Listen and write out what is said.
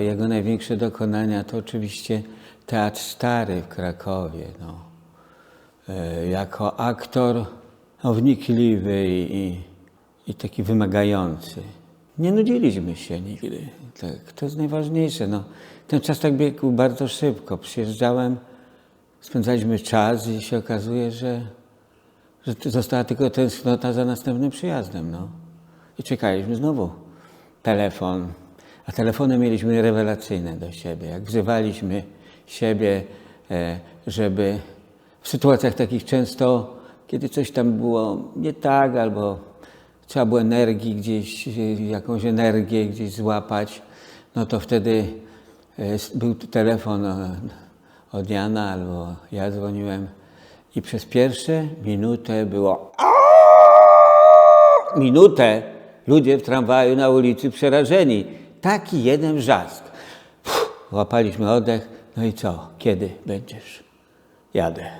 Jego największe dokonania to oczywiście Teatr Stary w Krakowie. No. E, Jako aktor wnikliwy i, i taki wymagający. Nie nudziliśmy się nigdy. Tak, to jest najważniejsze. No. Ten czas tak biegł bardzo szybko. Przyjeżdżałem, spędzaliśmy czas i się okazuje, że, że została tylko tęsknota za następnym przyjazdem. No. I czekaliśmy znowu. Telefon. A telefony mieliśmy rewelacyjne do siebie. Jak wzywaliśmy siebie, e, żeby w sytuacjach takich często, kiedy coś tam było nie tak, albo trzeba było energii gdzieś, jakąś energię gdzieś złapać, no to wtedy e, był telefon od Jana, albo ja dzwoniłem i przez pierwsze minutę było minutę ludzie w tramwaju na ulicy przerażeni. Taki jeden wrzask. Puh, Łapaliśmy oddech. No i co? Kiedy będziesz? Jadę.